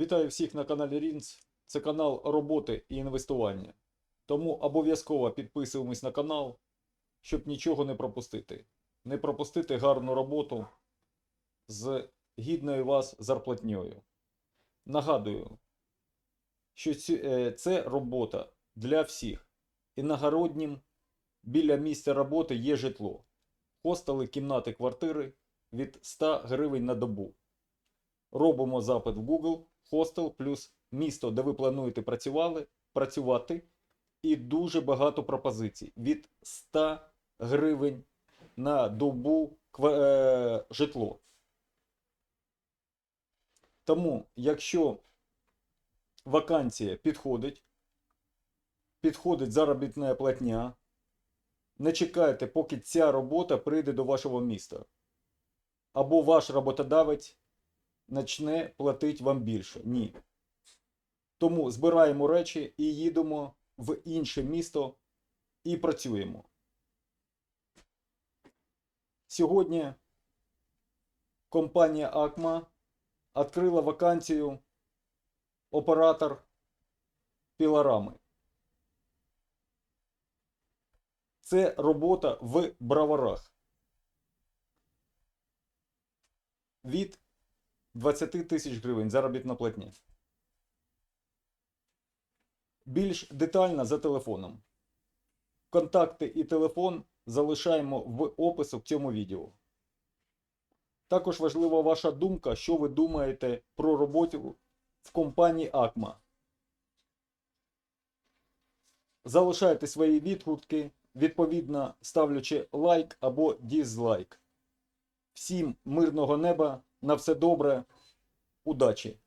Вітаю всіх на каналі Рінц. Це канал роботи і інвестування. Тому обов'язково підписуємось на канал, щоб нічого не пропустити. Не пропустити гарну роботу з гідною вас зарплатньою. Нагадую, що е, це робота для всіх. Іногороднім біля місця роботи є житло. Хостели, кімнати, квартири від 100 гривень на добу. Робимо запит в Google, хостел плюс місто, де ви плануєте працювали, працювати. І дуже багато пропозицій. Від 100 гривень на добу е, житло. Тому, якщо вакансія підходить, підходить заробітна платня, не чекайте, поки ця робота прийде до вашого міста. Або ваш роботодавець почне платити вам більше. Ні. Тому збираємо речі і їдемо в інше місто і працюємо. Сьогодні компанія Акма відкрила вакансію оператор пілорами. Це робота в броварах. Від 20 тисяч гривень заробітна платня. Більш детально за телефоном. Контакти і телефон залишаємо в опису в цьому відео. Також важлива ваша думка, що ви думаєте про роботу в компанії Акма. Залишайте свої відгуки, відповідно ставлячи лайк або дізлайк. Всім мирного неба, на все добре, удачі!